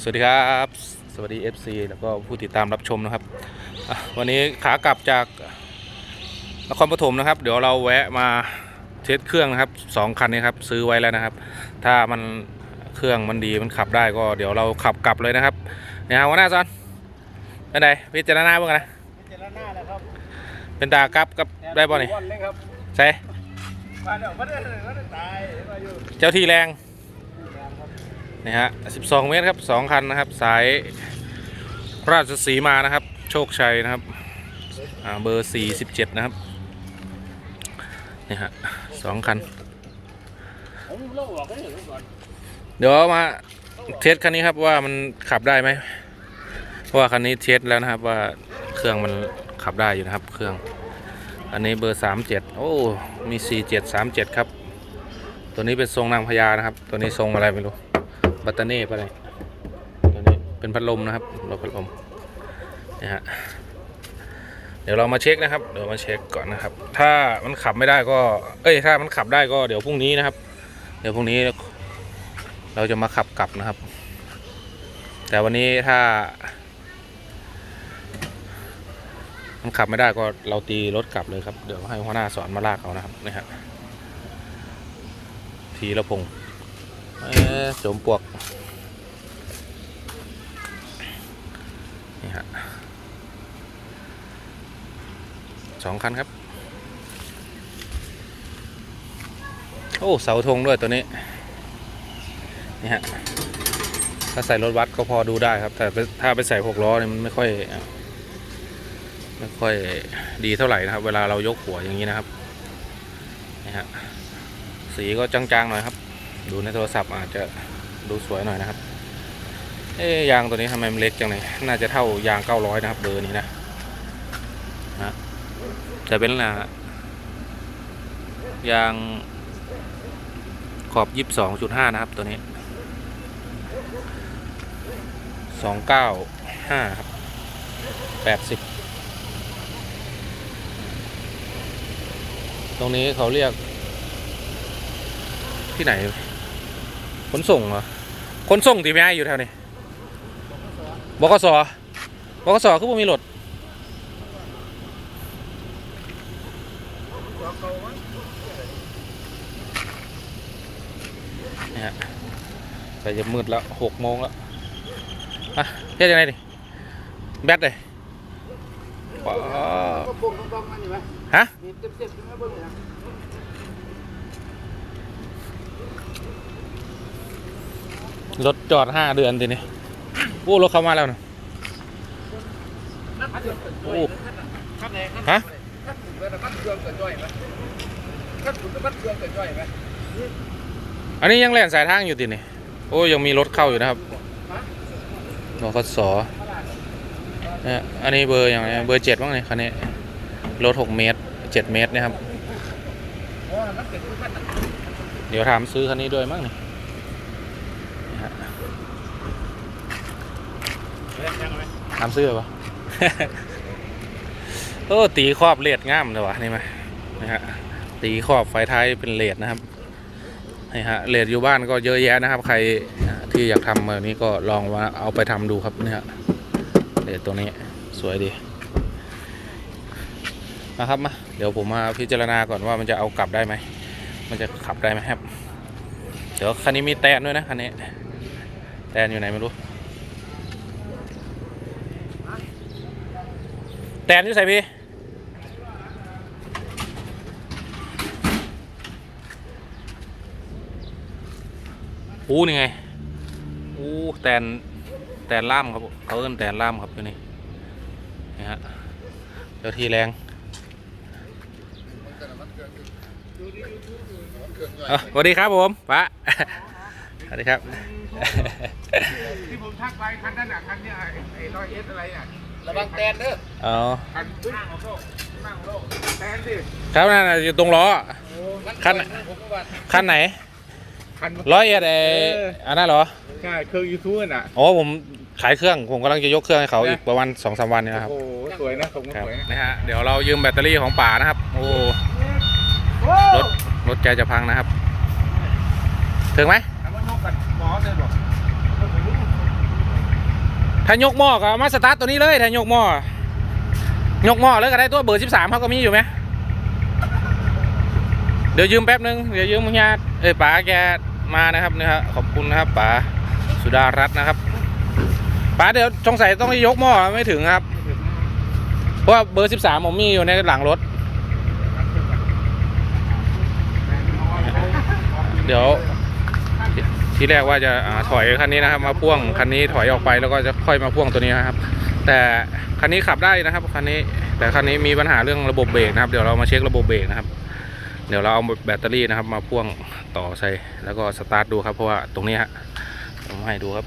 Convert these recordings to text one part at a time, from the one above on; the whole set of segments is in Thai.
สวัสดีครับ สวัสดี FC แล้วก็ผู้ติดตามรับชมนะครับอะวันนี้ขากลับจากนครปฐมนะครับ เดี๋ยวเราแวะมาเทสเครื่องนะครับสองคันนี้ครับซื้อไว้แล้วนะครับ ถ้ามันเครื่องมันดีมันขับได้ก็เดี๋ยวเราขับกลับเลยนะครับเนี่ยหัวหน้าซอนเป็นไงพิจารณาเบ้างนะเจรนาแล้วครับเป็นตากลับกับได้ป่ะนี่วันเลยครับใช่มาเดี๋ยวมาเดี๋ยวมาเดี๋ยวตายมาอยู่เจ้าที่แรงครับ นี่ฮะ 12 เมตรครับ 2 คันนะครับ สายราชสีมานะครับ โชคชัยนะครับอ่าเบอร์ 47 นะครับนี่ฮะสองคันเล่าบอกให้เห็นก่อนเดี๋ยวมาเทสคันนี้ครับว่ามันขับได้ไหมเพราะว่าคันนี้เทสแล้วนะครับว่าเครื่องมันขับได้อยู่นะครับ เครื่อง อันนี้เบอร์ 37 โอ้มี 47 37 ครับ ตัวนี้เป็นทรงนางพญานะครับ ตัวนี้ทรงอะไรไม่รู้ บัตเตอร์เน่ปะเนี่ยตัวนี้เป็นพัดลมนะครับรถพัดลมนี่ฮะเดี๋ยวเรามาเช็คนะครับ เดี๋ยวมาเช็คก่อนนะครับ ถ้ามันขับไม่ได้ก็ เอ้ย ถ้ามันขับได้ก็เดี๋ยวพรุ่งนี้นะครับ เดี๋ยวพรุ่งนี้เราจะมาขับกลับนะครับ แต่วันนี้ถ้า มันขับไม่ได้ก็เราตีรถกลับเลยครับ เดี๋ยวให้หัวหน้าสอนมาลากเอานะครับนี่ฮะทีละพงษ์ โจมปลวก นี่ฮะสองคันครับ โอ้ เสาธงด้วยตัวนี้ นี่ฮะ ถ้าใส่รถวัดก็พอดูได้ครับ แต่ถ้าไปใส่หกล้อเนี่ยมันไม่ค่อย ไม่ค่อยดีเท่าไหร่นะครับ เวลาเรายกหัวอย่างนี้นะครับ นี่ฮะ สีก็จางๆหน่อยครับ ดูในโทรศัพท์อาจจะดูสวยหน่อยนะครับ เอ๊ยางตัวนี้ทำไมมันเล็กจังเลยน่าจะเท่ายาง 900 นะครับ เบอร์นี้นะนะแต่เป็นนะยางขอบ 22.5 นะครับตัวนี้ 295 ครับ 80ตรงนี้เขาเรียกที่ไหน นส่งเหรอขนส่งที่แม่อยู่แถวนี้บกสบกสคือบ่มีรถตัวเขามั้งนี่ฮะแต่จะมืดแล้วหกโมงแล้วอะเฮ็ดยังไงดิแบตเลยว้าก็ปุ่มต้องๆนั่นอยู่ไหมฮะ มีเต็มๆใช่ไหมเบิ้งเนี่ย รถจอดห้าเดือนทีนี้โอ้รถเข้ามาแล้วนะโอ้ฮะอันนี้ยังแล่นสายทางอยู่ทีนี่โอ้ยังมีรถเข้าอยู่นะครับบขสเนี่ยอันนี้เบอร์อย่างไรเบอร์เจ็ดบ้างเนี่ยคันนี้รถหกเมตรเจ็ดเมตรนะครับ เดี๋ยวถามซื้อคันนี้ด้วยมั้งนี่นี่ฮะ เล่ นยังไงถามซื้อปะโอ้ตีครอบเลดง่ามเลยวะนี่ไหมนี่ฮะตีครอบไฟท้ายเป็นเลดนะครับนี่ฮะเลดอยู่บ้านก็เยอะแยะนะครับ ใครที่อยากทำแบบนี้ก็ลองมาเอาไปทำดูครับนี่ฮะเลดตัวนี้สวยดีนะครับมาเดี๋ยวผมมาพิจารณาก่อนว่ามันจะเอากลับได้ไหมมันจะขับได้ไหมครับ เดี๋ยวคันนี้มีแตนด้วยนะคันนี้แตนอยู่ไหนไม่รู้ แตนอยู่ใส่พี่อู้นี่ไงอู้แตนแตนล่ามครับเขาเอิ้นแตนล่ามครับอยู่นี่นี่ฮะเจ้าที่แรงเอ้าสวัสดีครับผมปะสวัสดีครับที่ผมทักไปคันนั้นอะคันเนี้ยไอ้ไอ้ร้อยเอสอะไรอะ ระวังแตนเด้ออ๋อคันข้างของโลกข้างของโลกแตนดิครับนั่นน่ะอยู่ตรงล้อโอ้คัน ผมก็ว่าคันไหนคันร้อยเอ็ดเอเอออันนั้นเหรอใช่เครื่องยูทูบน่ะ อ๋อผมขายเครื่องผมกำลังจะยกเครื่องให้เขาอีกประมาณสองสามวันเนยนะครับ โอ้โหสวยนะผมก็ครับสวยนะนะฮะเดี๋ยวเรายืมแบตเตอรี่ของป่านะครับ โอ้รถรถใจจะพังนะครับ ถึงไหมถามว่านกกันหมอเลยบอก ถ้ายกหม้อก็มาสตาร์ทตัวนี้เลยถ้ายกหม้อยกหม้อเลยก็ได้ตัวเบอร์สิบสามเขาก็มีอยู่ไหมเดี๋ยวยืมแป๊บนึงเดี๋ยวยืมญาติเอ้ยป๋าแกมานะครับเนี่ยครับขอบคุณนะครับป๋าสุดารัตน์นะครับป๋าเดี๋ยวสงสัยต้องยกหม้อไม่ถึงครับ เพราะว่าเบอร์สิบสามผมมีอยู่ในหลังรถ เดี๋ยว ที่แรกว่าจะถอยคันนี้นะครับ มาพ่วงคันนี้ถอยออกไปแล้วก็จะค่อยมาพ่วงตัวนี้นะครับ แต่คันนี้ขับได้นะครับคันนี้แต่คันนี้มีปัญหาเรื่องระบบเบรกนะครับ เดี๋ยวเรามาเช็คระบบเบรกนะครับ เดี๋ยวเราเอาแบตเตอรี่นะครับ มาพ่วงต่อใส่แล้วก็สตาร์ทดูครับเพราะว่าตรงนี้ฮะผมให้ดูครับ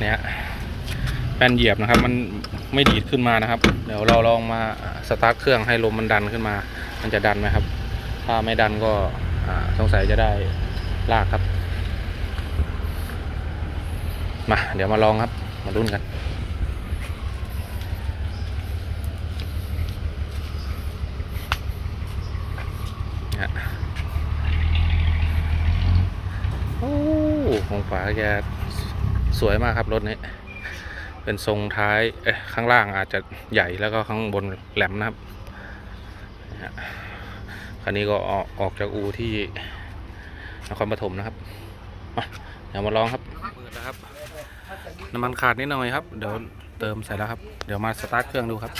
เนี่ย แป้นเหยียบนะครับ มันไม่ดีดขึ้นมานะครับ เดี๋ยวเราลองมาสตาร์ทเครื่องให้ลมมันดันขึ้นมา มันจะดันไหมครับ ถ้าไม่ดันก็สงสัยจะได้ลากครับมาเดี๋ยวมาลองครับ มาลุ้นกัน โอ้ของฝาแกสวยมากครับรถนี้ เป็นทรงท้าย เอ๊ะ ข้างล่างอาจจะใหญ่แล้วก็ข้างบนแหลมนะครับ คันนี้ก็ออกออกจากอูที่นครปฐมนะครับมาเดี๋ยวมาลองครับมืดแล้วครับ น้ำมันขาดนิดหน่อยครับ เดี๋ยวเติมใส่แล้วครับ เดี๋ยวมาสตาร์ทเครื่องดูครับ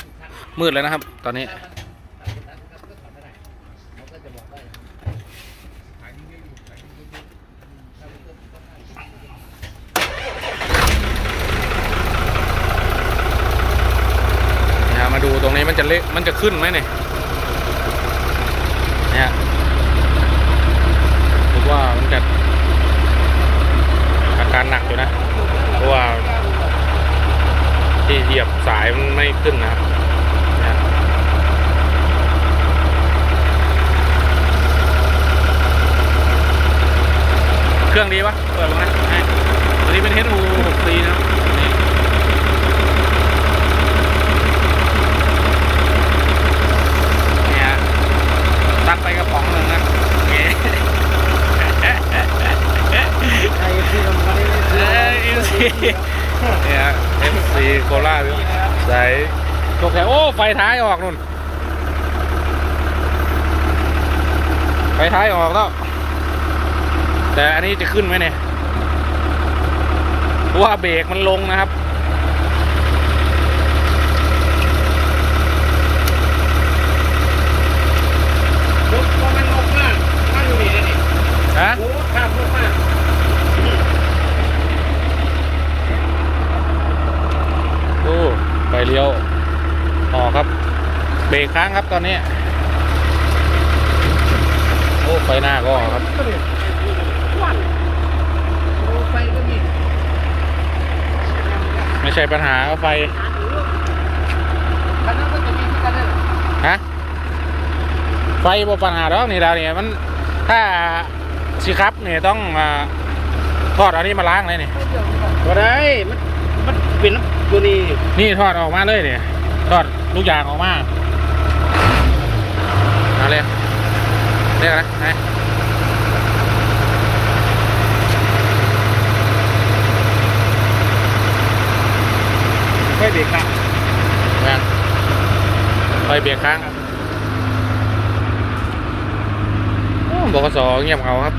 มืดแล้วนะครับ ตอนนี้ นะมา ดูตรงนี้มันจะเละมันจะขึ้นไหมเนี่ยเนี่ยคิดว่ามันจะอาการหนักอยู่นะ เพราะว่า ที่เหยียบสายมันไม่ขึ้นนะครับเครื่องดีปะเปิดลงนะตัวนี้เป็นเฮดูหกปีนะครับนี่ เนี่ยตัก ไปกระป๋องหนึ่งนะโอเคไอ้ที่ทำกันนี่เอ็มซีเนี่ยเอ็มซีโคราชใส่ตกแต่โอ้ ไฟท้ายออกนู่น ไฟท้ายออกแล้ว แต่อันนี้จะขึ้นไหมเนี่ยว่าเบรกมันลงนะครับ รถมันลงมากนั่งอยู่นี่เลยนี่ ฮะ โอ้ข้ามลงมาก โอ้ไฟเลี้ยวออกครับ เบ รกค้างครับตอนนี้ โอ้ไฟหน้าก็ออกครับวันโอ้ไฟก็มีไม่ใช่ปัญหาไฟคันนั้นก็จะมีที่กันได้เหรอฮะไฟบ่ปัญหาดอกนี่แล้วเนี่ยมันถ้าสิครับเนี่ยต้องมาทอดอันนี้มาล้างเลยนี่ก็ได้มันมันเป็นตัวนี้นี่ทอดออกมาเลยเนี่ยทอดลูกยางออกมา เอาเลยเรียกอะไรไหนไฟเบรกครับงานไฟเบรกค้างโอ้บกสเงียบเอาครับ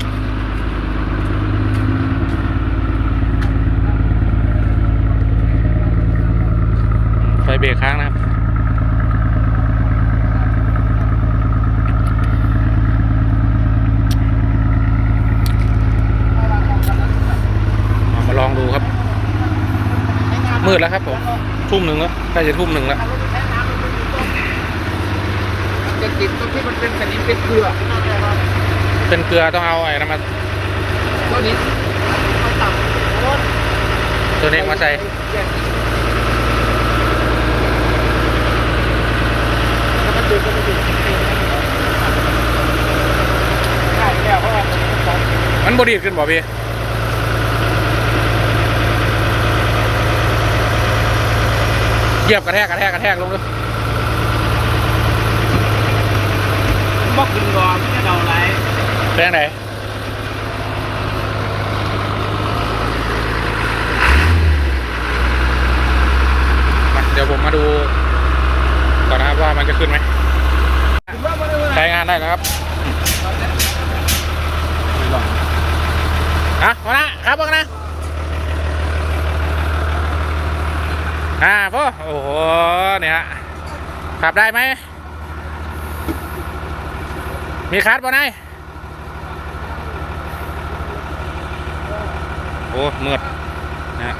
ไฟเบรกค้างนะครับ เอามาลองดูครับ มืดแล้วครับผมทุ่มหนึ่งแล้วใกล้จะทุ่มหนึ่งแล้วจะติดตรงที่มันเป็นสนิมเป็นเกลือเป็นเกลือต้องเอาไอ้น้ำมันตัวนี้มันต่ำรถตัวนี้มาใส่แล้วมันดึงก็มันดึ เกียบกระแทกกระแทกกระแทกลงเลยบอกขึ้นก่อนไมเอาไรแรงไหนเดี๋ยวผมมาดูก่อนนะครับว่ามันจะขึ้นไหมใช้งานได้แล้วครับฮะวันะครับวันะ อ่าพ่อโอ้โหเนี่ยขับได้ไหม มีคัสป่ะนายโอ้มืดนะ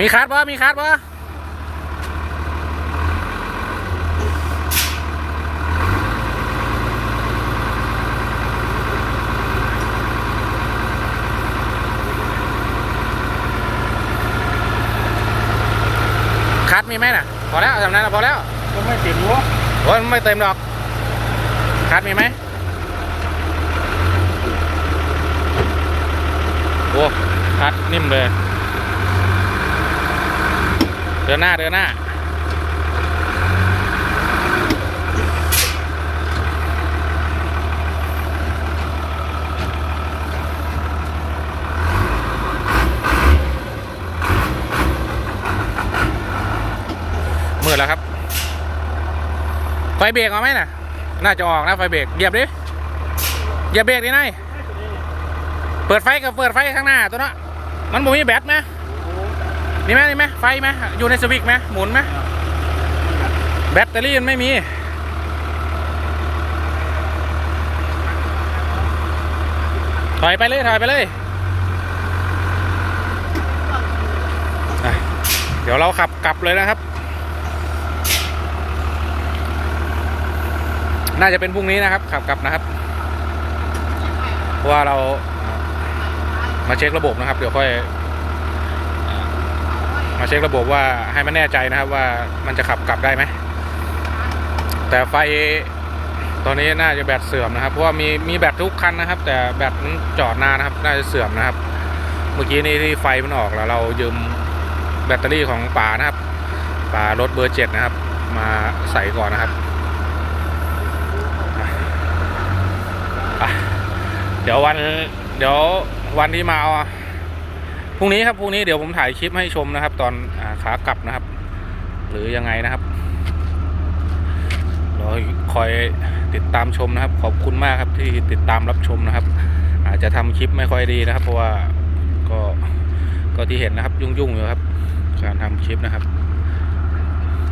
มีคัสบ่มีคัสบ่ คัดมีไหมน่ะ พอแล้วทำนั้นนะพอแล้วก็ไม่เต็มหัวโอ้ยมันไม่เต็มหรอก คัดมีไหมโอ้คัดนิ่มเลย เดินหน้าเดินหน้า มืดแล้วครับ ไฟเบรกเอาไหมน่ะ น่าจะออกนะไฟเบรกเหยียบดิเหยียบเบรกดินายเปิดไฟกับเปิดไฟข้างหน้าตัวเนาะมันบ่มีแบตไหมนี่ไหมนี่ไหมไฟไหมอยู่ในสวิตช์ไหมหมุนไหมแบตเตอรี่มันไม่มีถอยไปเลยถอยไปเลย เดี๋ยวเราขับกลับเลยนะครับ น่าจะเป็นพรุ่งนี้นะครับ ขับกลับนะครับเพราะว่าเรามาเช็คระบบนะครับ เดี๋ยวค่อย มาเช็คระบบว่าให้มันแน่ใจนะครับว่ามันจะขับกลับได้ไหม แต่ไฟตอนนี้น่าจะแบตเสื่อมนะครับ เพราะว่ามีมีแบตทุกคันนะครับ แต่แบตจอดนานนะครับ น่าจะเสื่อมนะครับ เมื่อกี้นี้ที่ไฟมันออกแล้ว เรายืมแบตเตอรี่ของป่านะครับป่ารถเบอร์เจ็ดนะครับ มาใส่ก่อนนะครับ อะ เดี๋ยววัน เดี๋ยววันที่มาเอาอะพรุ่งนี้ครับพรุ่งนี้เดี๋ยวผมถ่ายคลิปให้ชมนะครับ ตอนอขากลับนะครับ หรือยังไงนะครับรอคอยติดตามชมนะครับ ขอบคุณมากครับที่ติดตามรับชมนะครับ อาจจะทำคลิปไม่ค่อยดีนะครับ เพราะว่าก็ก็ที่เห็นนะครับ ยุ่งๆอยู่ครับ การทำคลิปนะครับ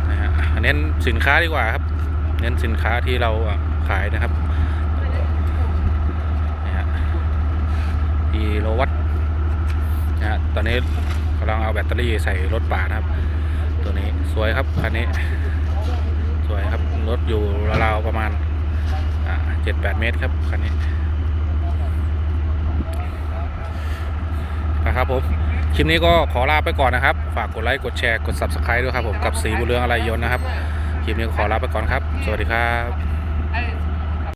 นะฮะเน้นสินค้าดีกว่าครับ เน้นสินค้าที่เราขายนะครับ นี่ฮะ อีโลวัตนะฮะตอนนี้กำลังเอาแบตเตอรี่ใส่รถป่านะครับ ตัวนี้สวยครับคันนี้ สวยครับรถอยู่ราวๆประมาณเจ็ดแปดเมตรครับคันนี้นะครับผมคลิปนี้ก็ขอลาไปก่อนนะครับ ฝากกดไลค์กดแชร์กด subscribe ด้วยครับผมกับสีบุเรืองอะไรยนนะครับ คลิปนี้ขอลาไปก่อนครับ สวัสดีครับ